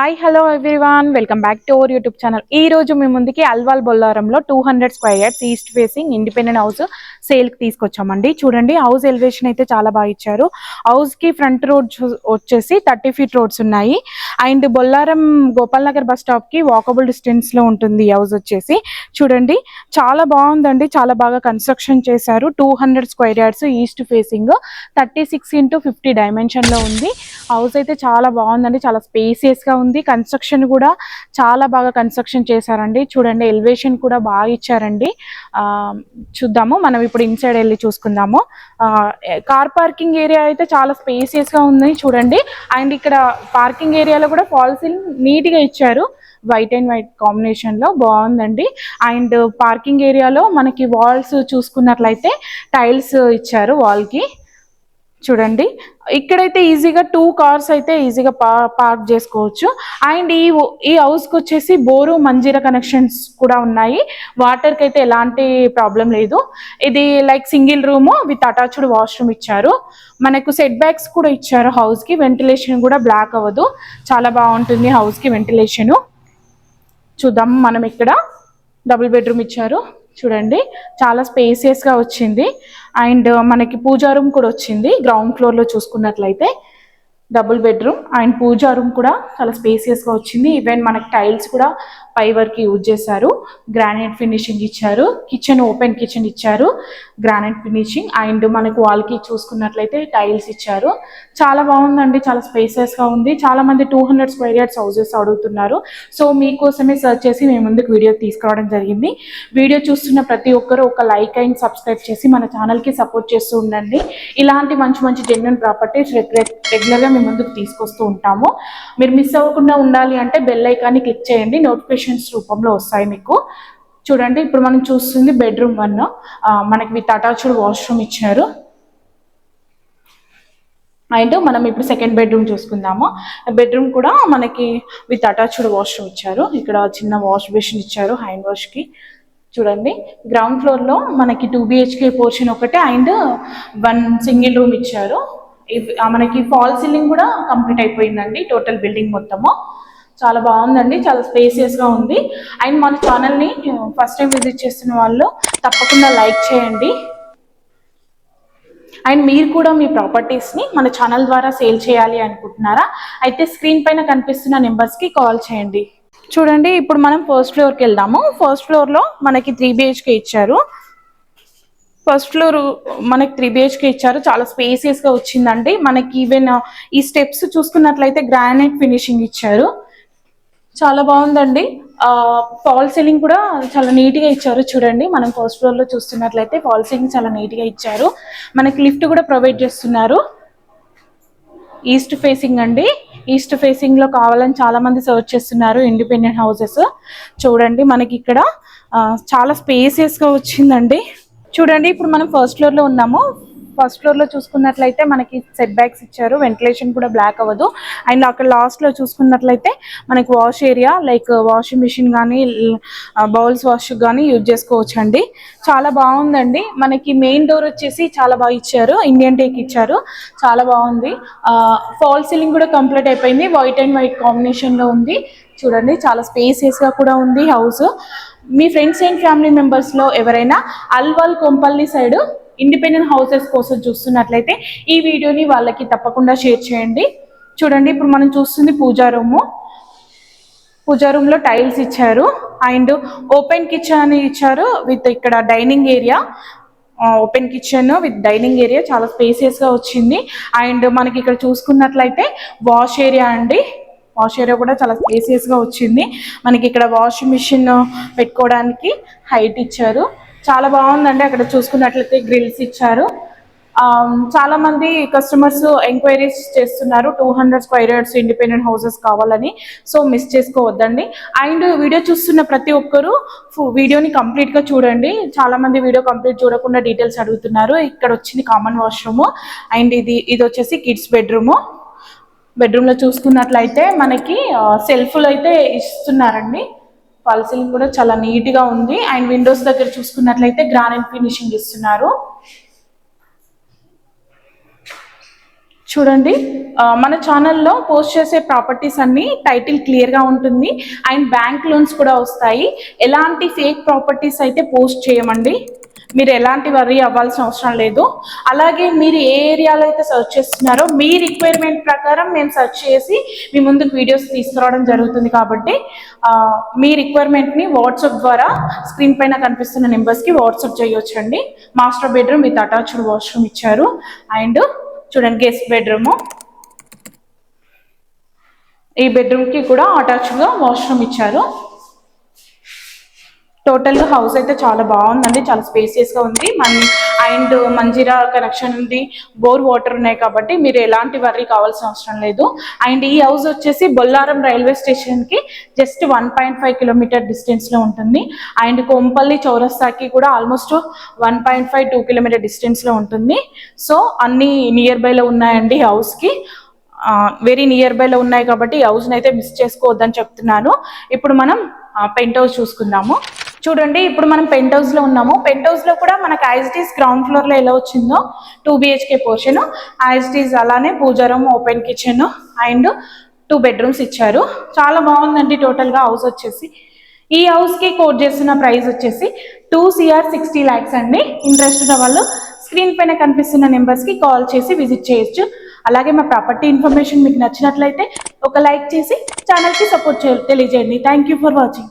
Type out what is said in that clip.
Hi hello everyone welcome back to our YouTube channel ఈ రోజు మీ ముందుకి Alwal బొల్లారంలో two hundred square yards east facing independent house సేల్కి తీసుకొచ్చామండి. చూడండి హౌస్ ఎలివేషన్ అయితే చాలా బాగా ఇచ్చారు. హౌస్కి ఫ్రంట్ రోడ్స్ వచ్చేసి థర్టీ ఫీట్ రోడ్స్ ఉన్నాయి. అండ్ బొల్లారం గోపాల్ నగర్ బస్ స్టాప్కి వాకబుల్ డిస్టెన్స్లో ఉంటుంది. ఈ హౌస్ వచ్చేసి. చూడండి చాలా బాగుందండి. చాలా బాగా కన్స్ట్రక్షన్ చేశారు. Two hundred square yards east facing thirty six into fifty డైమెన్షన్లో ఉంది. హౌస్ అయితే చాలా బాగుందండి. చాలా స్పేసియస్గా ఉంది. కన్స్ట్రక్షన్ కూడా చాలా బాగా కన్స్ట్రక్షన్ చేశారండి. చూడండి ఎలివేషన్ కూడా బాగా ఇచ్చారండి. చూద్దాము. మనం ఇప్పుడు ఇన్సైడ్ వెళ్ళి చూసుకుందాము. కార్ పార్కింగ్ ఏరియా అయితే చాలా స్పేసియస్గా ఉంది. చూడండి. అండ్ ఇక్కడ పార్కింగ్ ఏరియాలో కూడా పాలసీ నీట్గా ఇచ్చారు. వైట్ అండ్ వైట్ కాంబినేషన్లో బాగుందండి. అండ్ పార్కింగ్ ఏరియాలో మనకి వాల్స్ చూసుకున్నట్లయితే టైల్స్ ఇచ్చారు వాల్ చూడండి. ఇక్కడైతే ఈజీగా టూ కార్స్ అయితే ఈజీగా పా పార్క్ చేసుకోవచ్చు. అండ్ ఈ ఈ హౌస్కి వచ్చేసి బోరు మంజీరా కనెక్షన్స్ కూడా ఉన్నాయి. వాటర్కి అయితే ఎలాంటి ప్రాబ్లం లేదు. ఇది like single room with attached washroom ఇచ్చారు. మనకు సెట్ బ్యాక్స్ కూడా ఇచ్చారు హౌస్కి వెంటిలేషన్ కూడా బ్లాక్ అవ్వదు. చాలా బాగుంటుంది హౌస్కి వెంటిలేషను చూద్దాం మనం ఇక్కడ డబుల్ బెడ్రూమ్ ఇచ్చారు. చూడండి చాలా స్పేసియస్గా వచ్చింది. అండ్ మనకి పూజా రూమ్ కూడా వచ్చింది గ్రౌండ్ ఫ్లోర్లో చూసుకున్నట్లయితే. Double bedroom and puja room కూడా చాలా స్పేసియస్గా వచ్చింది. ఈవెన్ మనకి టైల్స్ కూడా పై వర్క్ యూజ్ చేశారు. గ్రానైట్ ఫినిషింగ్ ఇచ్చారు. కిచెన్ ఓపెన్ కిచెన్ ఇచ్చారు. గ్రానైట్ ఫినిషింగ్ అండ్ మనకు వాల్కి చూసుకున్నట్లయితే టైల్స్ ఇచ్చారు. చాలా బాగుందండి. చాలా స్పేసెస్గా గా ఉంది. చాలా మంది two hundred square yards houses అడుగుతున్నారు. సో మీకోసమే సెర్చ్ చేసి మేము ముందుకు వీడియో తీసుకురావడం జరిగింది. వీడియో చూస్తున్న ప్రతి ఒక్కరు ఒక లైక్ అండ్ సబ్స్క్రైబ్ చేసి మన ఛానల్కి సపోర్ట్ చేస్తూ ఉండండి. ఇలాంటి మంచి మంచి జెన్యున్ ప్రాపర్టీస్ రెగ్యులర్గా మేము ముందుకు తీసుకొస్తూ ఉంటాము. మీరు మిస్ అవ్వకుండా ఉండాలి అంటే బెల్ ఐకాన్ని క్లిక్ చేయండి. నోటిఫికేషన్స్ రూపంలో వస్తాయి మీకు. చూడండి ఇప్పుడు మనం చూస్తుంది బెడ్రూమ్ వన్ మనకి విత్ అటాచ్డ్ వాష్రూమ్ ఇచ్చారు. అండ్ మనం ఇప్పుడు సెకండ్ బెడ్రూమ్ చూసుకుందాము. బెడ్రూమ్ కూడా మనకి విత్ అటాచ్డ్ వాష్రూమ్ ఇచ్చారు. ఇక్కడ చిన్న వాష్ బేసిన్ ఇచ్చారు హ్యాండ్ వాష్కి చూడండి గ్రౌండ్ ఫ్లోర్లో మనకి టూ బిహెచ్కే పోర్షన్ ఒకటి అండ్ వన్ సింగిల్ రూమ్ ఇచ్చారు. మనకి ఫాల్ సీలింగ్ కూడా కంప్లీట్ అయిపోయిందండి టోటల్ బిల్డింగ్ మొత్తము. చాలా బాగుందండి చాలా స్పేసియస్గా ఉంది. అండ్ మన ఛానల్ని ఫస్ట్ టైం విజిట్ చేస్తున్న వాళ్ళు తప్పకుండా లైక్ చేయండి. అండ్ మీరు కూడా మీ ప్రాపర్టీస్ని మన ఛానల్ ద్వారా సేల్ చేయాలి అనుకుంటున్నారా? అయితే స్క్రీన్ పైన కనిపిస్తున్న నెంబర్స్కి కాల్ చేయండి. చూడండి ఇప్పుడు మనం ఫస్ట్ ఫ్లోర్కి వెళ్దాము. ఫస్ట్ ఫ్లోర్లో మనకి త్రీ బిహెచ్కే ఇచ్చారు. ఫస్ట్ ఫ్లోర్ మనకి త్రీ బిహెచ్కే ఇచ్చారు. చాలా స్పేసియస్గా వచ్చిందండి. మనకి ఈవెన్ ఈ స్టెప్స్ చూసుకున్నట్లయితే గ్రానైట్ ఫినిషింగ్ ఇచ్చారు. చాలా బాగుందండి. ఫాల్ సీలింగ్ కూడా చాలా నీట్గా ఇచ్చారు చూడండి. మనం ఫస్ట్ ఫ్లోర్లో చూస్తున్నట్లయితే ఫాల్ సీలింగ్ చాలా నీట్గా ఇచ్చారు. మనకి లిఫ్ట్ కూడా ప్రొవైడ్ చేస్తున్నారు. ఈస్ట్ ఫేసింగ్ అండి. ఈస్ట్ ఫేసింగ్లో కావాలని చాలా మంది సర్చ్ చేస్తున్నారు ఇండిపెండెంట్ హౌసెస్ చూడండి మనకి ఇక్కడ చాలా స్పేసియస్గా వచ్చిందండి. చూడండి ఇప్పుడు మనం ఫస్ట్ ఫ్లోర్లో ఉన్నాము. ఫస్ట్ ఫ్లోర్లో చూసుకున్నట్లయితే మనకి సెట్ బ్యాక్స్ ఇచ్చారు. వెంటిలేషన్ కూడా బ్లాక్ అవ్వదు. అండ్ అక్కడ లాస్ట్లో చూసుకున్నట్లయితే మనకి wash area like washing machine కానీ బౌల్స్ వాష్ కానీ యూజ్ చేసుకోవచ్చు అండి చాలా బాగుందండి. మనకి మెయిన్ డోర్ వచ్చేసి చాలా బాగా ఇచ్చారు. ఇండియన్ టేక్ ఇచ్చారు. చాలా బాగుంది. Uh, ఫాల్ సీలింగ్ కూడా కంప్లీట్ అయిపోయింది. వైట్ అండ్ వైట్ కాంబినేషన్లో ఉంది. చూడండి చాలా స్పేసియస్గా కూడా ఉంది హౌస్ మీ ఫ్రెండ్స్ అండ్ ఫ్యామిలీ మెంబర్స్లో ఎవరైనా Alwal Kompally side independent houses కోసం చూస్తున్నట్లయితే ఈ వీడియోని వాళ్ళకి తప్పకుండా షేర్ చేయండి. చూడండి ఇప్పుడు మనం చూస్తుంది పూజా రూము. పూజా రూమ్లో టైల్స్ ఇచ్చారు. అండ్ ఓపెన్ కిచెన్ అని ఇచ్చారు విత్ ఇక్కడ dining area. Open kitchen with dining area చాలా స్పేసియస్గా వచ్చింది. అండ్ మనకి ఇక్కడ చూసుకున్నట్లయితే వాష్ ఏరియా అండి. వాష్ ఏరియా కూడా చాలా స్పేసియస్గా వచ్చింది. మనకి ఇక్కడ వాషింగ్ మిషన్ పెట్టుకోవడానికి హైట్ ఇచ్చారు. చాలా బాగుందండి అక్కడ చూసుకున్నట్లయితే గ్రిల్స్ ఇచ్చారు. చాలా మంది కస్టమర్స్ ఎంక్వైరీస్ చేస్తున్నారు. Two hundred square yards independent houses కావాలని. సో మిస్ చేసుకోవద్దండి. అండ్ వీడియో చూస్తున్న ప్రతి ఒక్కరు వీడియోని కంప్లీట్గా చూడండి. చాలా మంది వీడియో కంప్లీట్ చూడకుండా డీటెయిల్స్ అడుగుతున్నారు. ఇక్కడ వచ్చింది కామన్ వాష్రూమ్ అండ్ ఇది ఇది వచ్చేసి కిడ్స్ బెడ్రూమ్ బెడ్రూమ్లో చూసుకున్నట్లయితే మనకి సెల్ఫ్లు అయితే ఇస్తున్నారండి. పల్సింగ్ కూడా చాలా నీట్గా ఉంది. అండ్ విండోస్ దగ్గర చూసుకున్నట్లయితే గ్రానైట్ ఫినిషింగ్ ఇస్తున్నారు. చూడండి. మన ఛానల్లో పోస్ట్ చేసే ప్రాపర్టీస్ అన్ని టైటిల్ క్లియర్గా ఉంటుంది. అండ్ బ్యాంక్ లోన్స్ కూడా వస్తాయి. ఎలాంటి ఫేక్ ప్రాపర్టీస్ అయితే పోస్ట్ చేయమండి. మీరు ఎలాంటి వర్రీ అవ్వాల్సిన అవసరం లేదు. అలాగే మీరు ఏ ఏరియాలో అయితే సెర్చ్ చేస్తున్నారో మీ రిక్వైర్మెంట్ ప్రకారం మేము సెర్చ్ చేసి మీ ముందుకు వీడియోస్ తీసుకురావడం జరుగుతుంది కాబట్టి మీ రిక్వైర్మెంట్ని వాట్సాప్ ద్వారా స్క్రీన్ పైన కనిపిస్తున్న నెంబర్స్కి వాట్సాప్ చేయొచ్చండి. Master bedroom with attached washroom ఇచ్చారు. అండ్ చూడండి గెస్ట్ బెడ్రూమ్ ఈ బెడ్రూమ్కి కూడా అటాచ్డ్గా వాష్రూమ్ ఇచ్చారు. టోటల్గా హౌస్ అయితే చాలా బాగుందండి చాలా స్పేసియస్గా ఉంది. మన్ అండ్ మంజీరా కనెక్షన్ ఉంది. బోర్ వాటర్ ఉన్నాయి కాబట్టి మీరు ఎలాంటి వర్రీ కావాల్సిన అవసరం లేదు. అండ్ ఈ హౌస్ వచ్చేసి బొల్లారం రైల్వే స్టేషన్కి just one point five kilometre డిస్టెన్స్లో ఉంటుంది. అండ్ కొంపల్లి చౌరస్తాకి కూడా almost one point five two kilometre డిస్టెన్స్లో ఉంటుంది. సో అన్ని నియర్ బై లో ఉన్నాయండి హౌస్కి. వెరీ నియర్ బై లో ఉన్నాయి కాబట్టి ఈ హౌస్ అయితే మిస్ చేసుకోవద్దని చెప్తున్నాను. ఇప్పుడు మనం పెంట్ హౌస్ చూసుకుందాము. చూడండి ఇప్పుడు మనం పెంట్ హౌస్లో ఉన్నాము. పెంట్ హౌస్లో కూడా మనకు ఐజిటీస్ గ్రౌండ్ ఫ్లోర్లో ఎలా వచ్చిందో టూ బిహెచ్కే పోర్షన్ ఐజిటీస్ అలానే పూజారం open kitchen and two bedrooms ఇచ్చారు. చాలా బాగుందండి టోటల్గా హౌస్ వచ్చేసి. ఈ హౌస్కి కోట్ చేస్తున్న ప్రైస్ వచ్చేసి టూ సిఆర్ సిక్స్టీ ల్యాక్స్ అండి. ఇంట్రెస్ట్ ఉన్న వాళ్ళు స్క్రీన్ పైన కనిపిస్తున్న నెంబర్స్కి కాల్ చేసి విజిట్ చేయొచ్చు. అలాగే మా ప్రాపర్టీ ఇన్ఫర్మేషన్ మీకు నచ్చినట్లయితే ఒక లైక్ చేసి ఛానల్కి సపోర్ట్ తెలియజేయండి. Thank you for watching